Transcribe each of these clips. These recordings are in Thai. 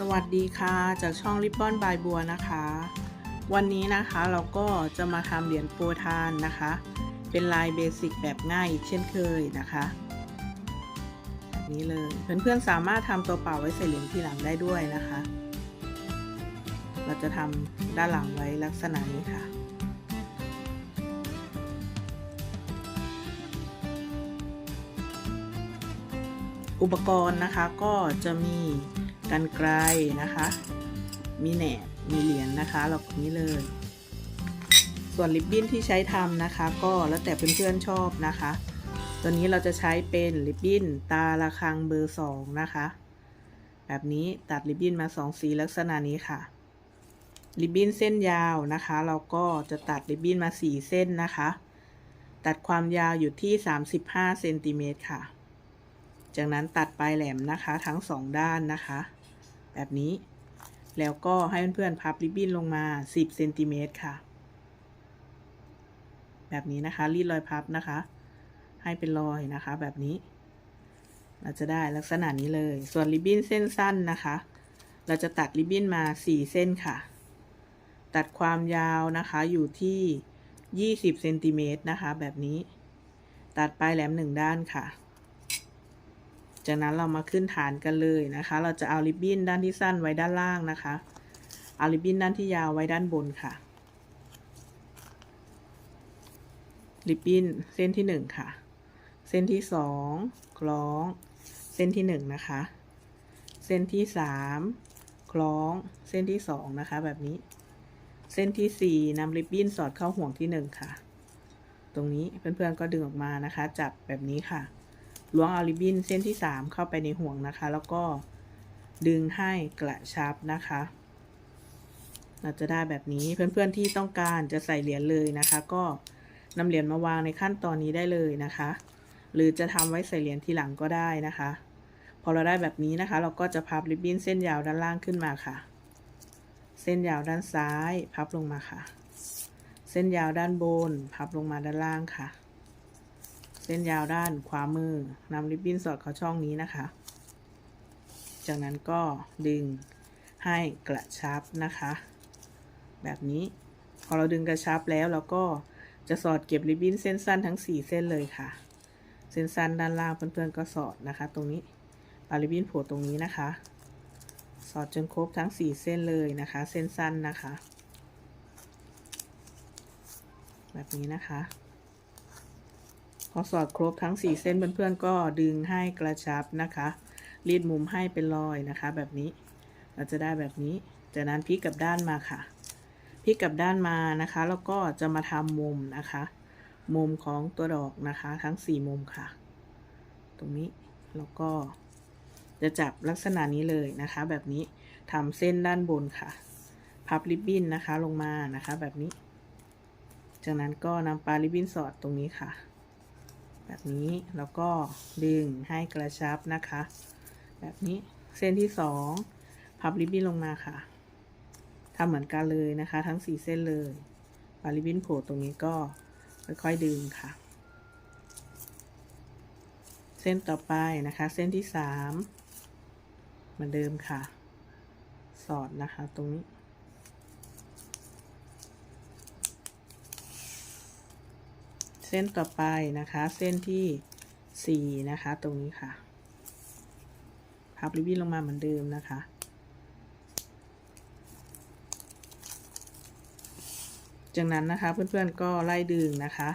สวัสดีค่ะ จากช่องริบบอนบายบัวนะคะ วันนี้นะคะเราก็จะมาทำเหรียญโปรทานนะคะ เป็นลายเบสิกแบบง่ายอีกเช่นเคยนะคะแบบนี้เลยเพื่อนๆสามารถทำตัวเปล่าไว้ใส่เหรียญที่หลังได้ด้วยนะคะ เราจะทำด้านหลังไว้ลักษณะนี้ค่ะ อุปกรณ์นะคะก็จะมี กันไกลนะคะ มีแหนบมีเหรียญนนะคะเราแบบนี้เลย ส่วนริบบิ้นที่ใช้ทำนะคะ ก็แล้วแต่เพื่อนๆชอบนะคะ ตัวนี้เราจะใช้เป็นริบบิ้นตาระคังเบอร์สองนะคะ แบบนี้ตัดริบบิ้นมาสองสีลักษณะนี้ค่ะริบบิ้นเส้นยาวนะคะ เราก็จะตัดริบบิ้นมาสี่เส้นนะคะ ตัดความยาวอยู่ที่ 35เซนติเมตรค่ะ จากนั้นตัดปลายแหลมนะคะทั้งสองด้านนะคะ แบบนี้ แล้วก็ให้เพื่อนๆพับริบบิ้นลงมา 10เซนติเมตรค่ะ แบบนี้นะคะรีดรอยพับนะคะ ให้เป็นรอยนะคะ แบบนี้ เราจะได้ลักษณะนี้เลย ส่วนริบบิ้นเส้นสั้นนะคะ เราจะตัดริบบิ้นมา 4 เส้นค่ะ ตัดความยาวนะคะอยู่ที่ 20เซนติเมตรนะคะ แบบนี้ ตัดปลายแหลมหนึ่งด้านค่ะ จากนั้นเรามาขึ้นฐานกันเลยนะคะ เราจะเอาริบบิ้นด้านที่สั้นไว้ด้านล่างนะคะ เอาริบบิ้นด้านที่ยาวไว้ด้านบนค่ะ ริบบิ้นเส้นที่หนึ่งค่ะ เส้นที่สองคล้อง เส้นที่หนึ่งนะคะ เส้นที่สามคล้อง เส้นที่สองนะคะ แบบนี้ เส้นที่สี่นำริบบิ้นสอดเข้าห่วงที่หนึ่งค่ะ ตรงนี้เพื่อนๆก็ดึงออกมานะคะ จับแบบนี้ค่ะ ล้วงเอาริบบิ้นเส้นที่สามเข้าไปในห่วงนะคะ แล้วก็ดึงให้กระชับนะคะ เราจะได้แบบนี้เพื่อนๆที่ต้องการจะใส่เหรียญเลยนะคะ ก็นำเหรียญมาวางในขั้นตอนนี้ได้เลยนะคะ หรือจะทำไว้ใส่เหรียญทีหลังก็ได้นะคะ พอเราได้แบบนี้นะคะ เราก็จะพับริบบิ้นเส้นยาวด้านล่างขึ้นมาค่ะ เส้นยาวด้านซ้าย พับลงมาค่ะ เส้นยาวด้านบน พับลงมาด้านล่างค่ะ เส้นยาวด้านขวามือนำริบบิ้นสอดเข้าช่องนี้นะคะ จากนั้นก็ดึงให้กระชับนะคะ แบบนี้ พอเราดึงกระชับแล้วเราก็จะสอดเก็บริบบิ้นเส้นสั้นทั้ง 4 เส้นเลยค่ะ เส้นสั้นด้านล่างเพื่อนๆก็สอดนะคะ ตรงนี้ปาริบบิ้นโผล่ตรงนี้นะคะ สอดจนครบทั้ง 4 เส้นเลยนะคะ เส้นสั้นนะคะ แบบนี้นะคะ พอสอดครบทั้ง 4 เส้นเพื่อนๆก็ดึงให้กระชับนะคะ รีดมุมให้เป็นรอยนะคะ แบบนี้เราจะได้แบบนี้จากนั้นพลิกกลับด้านมาค่ะพลิกกลับด้านมานะคะ แล้วก็จะมาทำมุมนะคะ มุมของตัวดอกนะคะ ทั้ง 4 มุมค่ะ ตรงนี้แล้วก็จะจับลักษณะนี้เลยนะคะ แบบนี้ทำเส้นด้านบนค่ะ พับริบบิ้นนะคะลงมานะคะ แบบนี้ จากนั้นก็นำปลาริบบิ้นสอดตรงนี้ค่ะ แบบนี้แล้วก็ดึงให้กระชับนะคะ แบบนี้เส้นที่สองพับริบบิ้นลงมาค่ะทำเหมือนกันเลยนะคะ ทั้งสี่เส้นเลยปาริบบิ้นโผล่ตรงนี้ก็ค่อยๆดึงค่ะ เส้นต่อไปนะคะ เส้นที่สามเหมือนเดิมค่ะ สอดนะคะตรงนี้ ส้นต่อไปนะคะ เส้นที่สี่นะคะ ตรงนี้ค่ะ พับริบบิ้นลงมาเหมือนเดิมนะคะ จากนั้นนะคะเพื่อนๆก็ไล่ดึงนะคะ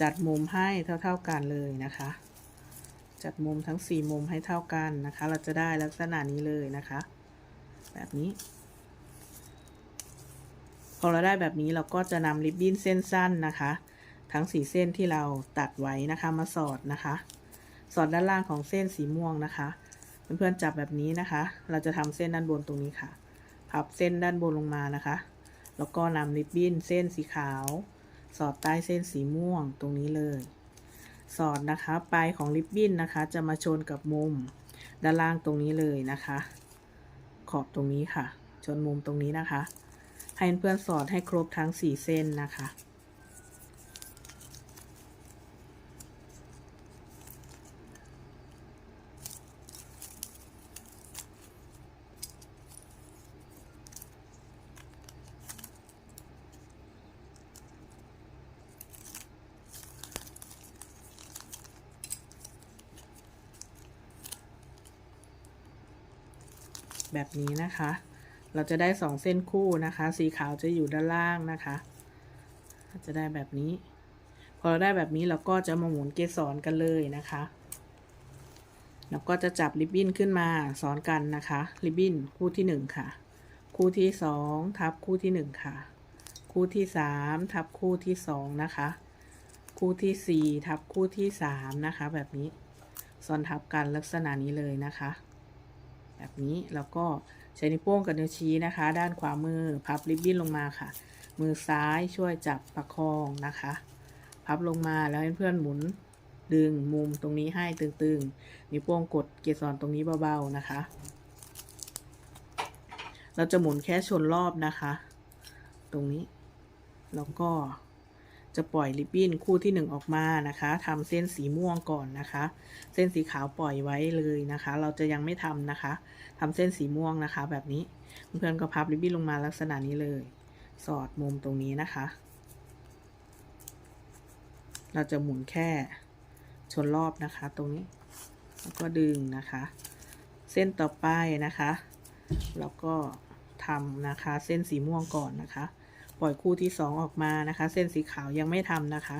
จัดมุมให้เท่า ๆกันเลยนะคะ จัดมุมทั้ง4มุมให้เท่ากันนะคะ เราจะได้ลักษณะนี้เลยนะคะ แบบนี้พอเราได้แบบนี้เราก็จะนำริบบิ้นเส้นสั้นนะคะ ทั้งสีเส้นที่เราตัดไว้นะคะ มาสอดนะคะ สอดด้านล่างของเส้นสีม่วงนะคะเพื่อนๆจับแบบนี้นะคะ เราจะทำเส้นด้านบนตรงนี้ค่ะ พับเส้นด้านบนลงมานะคะ แล้วก็นำริบบิ้นเส้นสีขาว สอดใต้เส้นสีม่วงตรงนี้เลย สอดนะคะปลายของริบบิ้นนะคะ จะมาชนกับมุมด้านล่างตรงนี้เลยนะคะ ขอบตรงนี้ค่ะ ชนมุมตรงนี้นะคะ ให้เพื่อนๆสอดให้ครบทั้ง 4 เส้นนะคะ แบบนี้นะคะ เราจะได้สองเส้นคู่นะคะ สีขาวจะอยู่ด้านล่างนะคะ จะได้แบบนี้ พอเราได้แบบนี้เราก็จะมาหมุนเกสรกันเลยนะคะแล้วก็จะจับริบบิ้นขึ้นมาซ้อนกันนะคะ ริบบิ้นคู่ที่หนึ่งค่ะ คู่ที่สองทับคู่ที่หนึ่งค่ะ คู่ที่สามทับคู่ที่สองนะคะ คู่ที่สี่ทับคู่ที่สามนะคะ แบบนี้ซ้อนทับกันลักษณะนี้เลยนะคะ แบบนี้แล้วก็ใช้นิ้วโป้งกับนิ้วชี้นะคะ ด้านขวามือพับริบบิ้นลงมาค่ะ มือซ้ายช่วยจับประคองนะคะ พับลงมาแล้วให้เพื่อนหมุนดึงมุมตรงนี้ให้ตึงๆนิ้วโป้งกดเกสรตรงนี้เบาๆนะคะ เราจะหมุนแค่ชนรอบนะคะ ตรงนี้ แล้วก็ จะปล่อยริบบิ้นคู่ที่หนึ่งออกมานะคะทำเส้นสีม่วงก่อนนะคะ เส้นสีขาวปล่อยไว้เลยนะคะ เราจะยังไม่ทำนะคะทำเส้นสีม่วงนะคะ แบบนี้เพื่อนก็พับริบบิ้นลงมาลักษณะนี้เลย สอดมุมตรงนี้นะคะ เราจะหมุนแค่ชนรอบนะคะ ตรงนี้ แล้วก็ดึงนะคะ เส้นต่อไปนะคะ แล้วก็ทำนะคะ เส้นสีม่วงก่อนนะคะ ปล่อยคู่ที่สองออกมานะคะ เส้นสีขาวยังไม่ทำนะคะ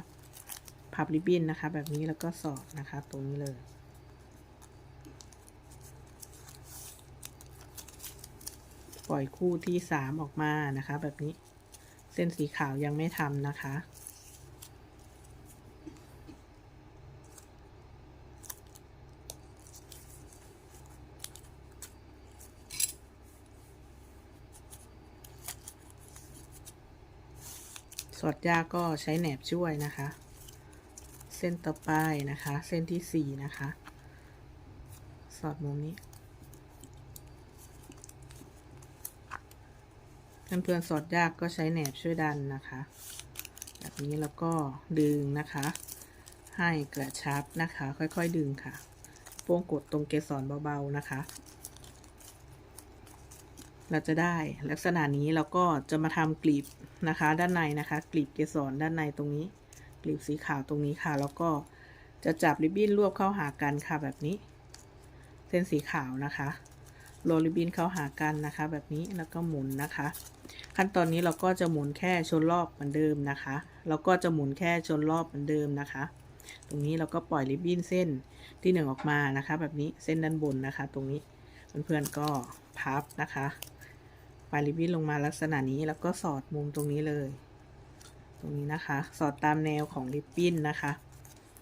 พับริบบิ้นนะคะ แบบนี้แล้วก็สอดนะคะ ตรงนี้เลย ปล่อยคู่ที่สามออกมานะคะ แบบนี้ เส้นสีขาวยังไม่ทำนะคะ สอดยากก็ใช้แหนบช่วยนะคะ เส้นต่อไปนะคะ เส้นที่สี่นะคะ สอดมุมนี้เพื่อนๆสอดยากก็ใช้แหนบช่วยดันนะคะ แบบนี้แล้วก็ดึงนะคะ ให้กระชับนะคะ ค่อยๆดึงค่ะโป้งกดตรงเกสรเบาๆนะคะ เราจะได้ลักษณะนี้เราก็จะมาทำกลีบนะคะ ด้านในนะคะ กลีบเกสรด้านในตรงนี้ กลีบสีขาวตรงนี้ค่ะ แล้วก็จะจับริบบิ้นรวบเข้าหากันค่ะแบบนี้ เส้นสีขาวนะคะโรลริบบิ้นเข้าหากันนะคะ แบบนี้แล้วก็หมุนนะคะ ขั้นตอนนี้เราก็จะหมุนแค่ชนรอบเหมือนเดิมนะคะแล้วก็จะหมุนแค่ชนรอบเหมือนเดิมนะคะ ตรงนี้เราก็ปล่อยริบบิ้นเส้นที่หนึ่งออกมานะคะ แบบนี้เส้นด้านบนนะคะ ตรงนี้เพื่อนๆก็พับนะคะ ปลายริบบิ้นลงมาลักษณะนี้แล้วก็สอดมุมตรงนี้เลย ตรงนี้นะคะ สอดตามแนวของริบบิ้นนะคะ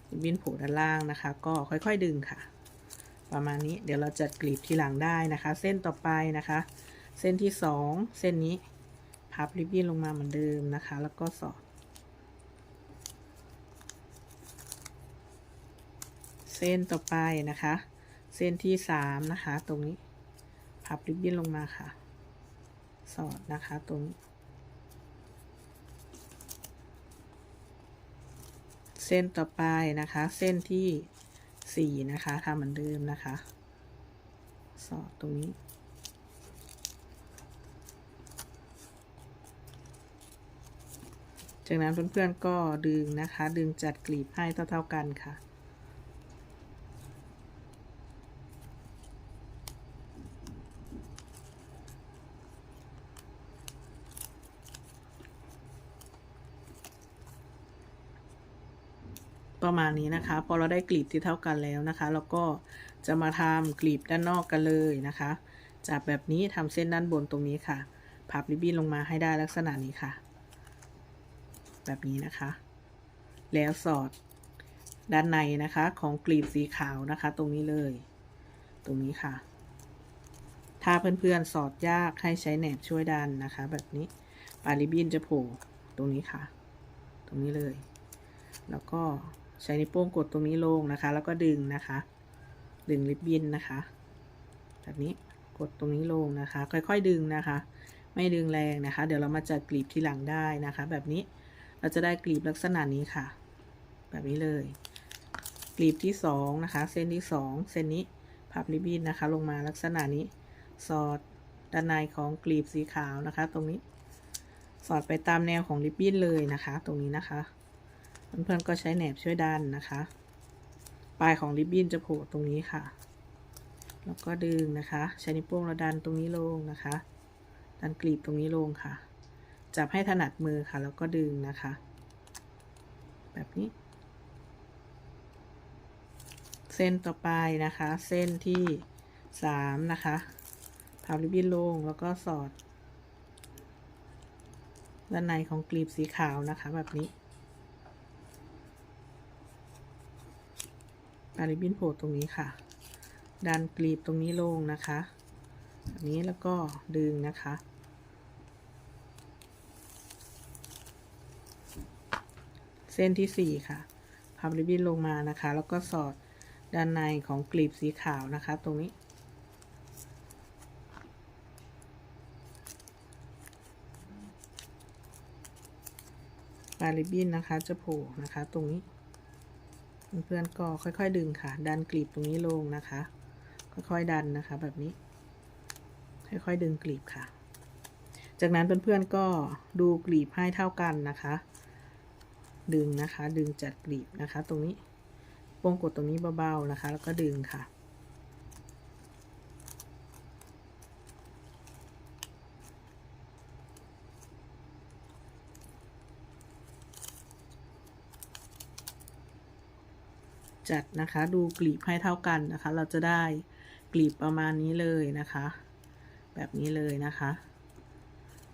ริบบิ้นผูด้านล่างนะคะ ก็ค่อยๆดึงค่ะ ประมาณนี้เดี๋ยวเราจัดกลีบทีหลังได้นะคะ เส้นต่อไปนะคะ เส้นที่สองเส้นนี้พับริบบิ้นลงมาเหมือนเดิมนะคะ แล้วก็สอด เส้นต่อไปนะคะ เส้นที่สามนะคะ ตรงนี้พับริบบิ้นลงมาค่ะ สอดนะคะตรงเส้นต่อไปนะคะ เส้นที่สี่นะคะทำเหมือนเดิมนะคะ สอดตรงนี้จากนั้นเพื่อนๆก็ดึงนะคะ ดึงจัดกลีบให้เท่าๆกันค่ะ ประมาณนี้นะคะ พอเราได้กลีบที่เท่ากันแล้วนะคะ เราก็จะมาทำกลีบด้านนอกกันเลยนะคะจับแบบนี้ทำเส้นด้านบนตรงนี้ค่ะ พับริบบิ้นลงมาให้ได้ลักษณะนี้ค่ะ แบบนี้นะคะ แล้วสอดด้านในนะคะของกลีบสีขาวนะคะ ตรงนี้เลย ตรงนี้ค่ะ ถ้าเพื่อนๆสอดยากให้ใช้แหนบช่วยดันนะคะ แบบนี้ปลายริบบิ้นจะโผล่ตรงนี้ค่ะ ตรงนี้เลย แล้วก็ ใช้นิ้วโป้งกดตรงนี้ลงนะคะ แล้วก็ดึงนะคะ ดึงริบบิ้นนะคะแบบนี้กดตรงนี้ลงนะคะ ค่อยๆดึงนะคะ ไม่ดึงแรงนะคะ เดี๋ยวเรามาจัดกลีบทีหลังได้นะคะ แบบนี้เราจะได้กลีบลักษณะนี้ค่ะ แบบนี้เลย กลีบที่สองนะคะ เส้นที่สองเส้นนี้พับริบบิ้นนะคะ ลงมาลักษณะนี้ สอดด้านในของกลีบสีขาวนะคะ ตรงนี้ สอดไปตามแนวของริบบิ้นเลยนะคะ ตรงนี้นะคะ เพื่อนๆก็ใช้แหนบช่วยดันนะคะ ปลายของริบบิ้นจะโผล่ตรงนี้ค่ะ แล้วก็ดึงนะคะใช้นิ้วโป้งเราดันตรงนี้ลงนะคะ ดันกลีบตรงนี้ลงค่ะ จับให้ถนัดมือค่ะ แล้วก็ดึงนะคะ แบบนี้ เส้นต่อไปนะคะ เส้นที่สามนะคะพับริบบิ้นลงแล้วก็สอดด้านในของกลีบสีขาวนะคะแบบนี้ ปาริบินโผล่ตรงนี้ค่ะ ดันกลีบตรงนี้ลงนะคะแบบนี้แล้วก็ดึงนะคะ เส้นที่สี่ค่ะพับริบบิ้นลงมานะคะ แล้วก็สอดด้านในของกลีบสีขาวนะคะ ตรงนี้ปาริบบิ้นนะคะจะโผล่นะคะตรงนี้ เพื่อนๆก็ค่อยๆดึงค่ะ ดันกลีบตรงนี้ลงนะคะ ค่อยๆดันนะคะ แบบนี้ ค่อยๆดึงกลีบค่ะ จากนั้นเพื่อนๆก็ดูกลีบให้เท่ากันนะคะ ดึงนะคะ ดึงจัดกลีบนะคะ ตรงนี้โป้งกดตรงนี้เบาๆนะคะ แล้วก็ดึงค่ะ จัดนะคะ ดูกลีบให้เท่ากันนะคะ เราจะได้กลีบประมาณนี้เลยนะคะ แบบนี้เลยนะคะ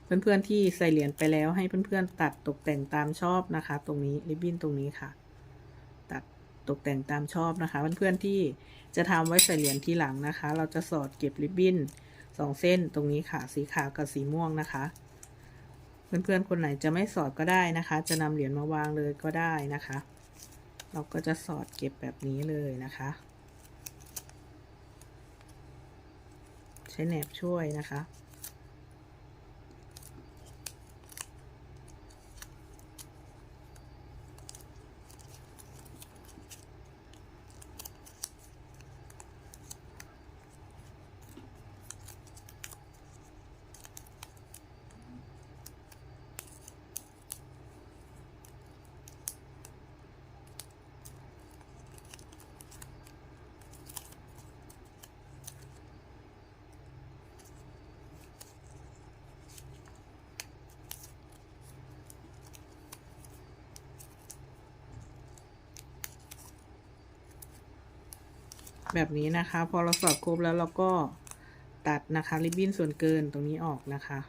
เพื่อนๆที่ใส่เหรียญไปแล้วให้เพื่อนๆตัดตกแต่งตามชอบนะคะ ตรงนี้ริบบิ้นตรงนี้ค่ะ ตัดตกแต่งตามชอบนะคะเพื่อนๆที่จะทำไว้ใส่เหรียญทีหลังนะคะ เราจะสอดเก็บริบบิ้นสองเส้นตรงนี้ค่ะ สีขาวกับสีม่วงนะคะ เพื่อนๆคนไหนจะไม่สอดก็ได้นะคะ จะนำเหรียญมาวางเลยก็ได้นะคะ เราก็จะสอดเก็บแบบนี้เลยนะคะ ใช้แหนบช่วยนะคะ แบบนี้นะคะ พอเราสอดครบแล้วเราก็ตัดนะคะริบบิ้นส่วนเกินตรงนี้ออกนะคะ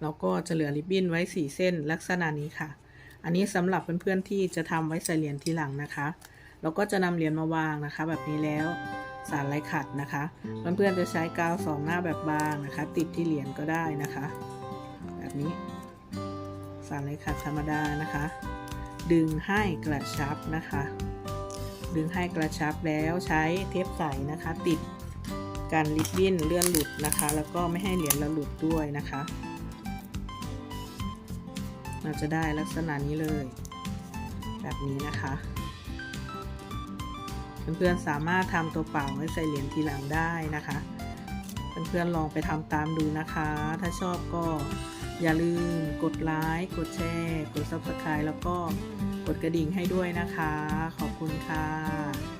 เราก็จะเหลือริบบิ้นไว้สี่เส้นลักษณะนี้ค่ะ อันนี้สำหรับเพื่อนๆที่จะทำไว้ใส่เหรียญทีหลังนะคะเราก็จะนำเหรียญมาวางนะคะ แบบนี้แล้วสารไร้ขัดนะคะ เพื่อนๆจะใช้กาวสองหน้าแบบบางนะคะ ติดที่เหรียญก็ได้นะคะ แบบนี้ สารไร้ขัดธรรมดานะคะ ดึงให้กระชับนะคะ ดึงให้กระชับแล้วใช้เทปใสนะคะ ติดกันริบบิ้นเลื่อนหลุดนะคะ แล้วก็ไม่ให้เหรียญเราหลุดด้วยนะคะ เราจะได้ลักษณะนี้เลย แบบนี้นะคะเพื่อนๆสามารถทำตัวเปล่าไว้ใส่เหรียญทีหลังได้นะคะ เพื่อนๆลองไปทำตามดูนะคะ ถ้าชอบก็ อย่าลืมกดไลค์ กดแชร์ กด Subscribe แล้วก็กดกระดิ่งให้ด้วยนะคะ ขอบคุณค่ะ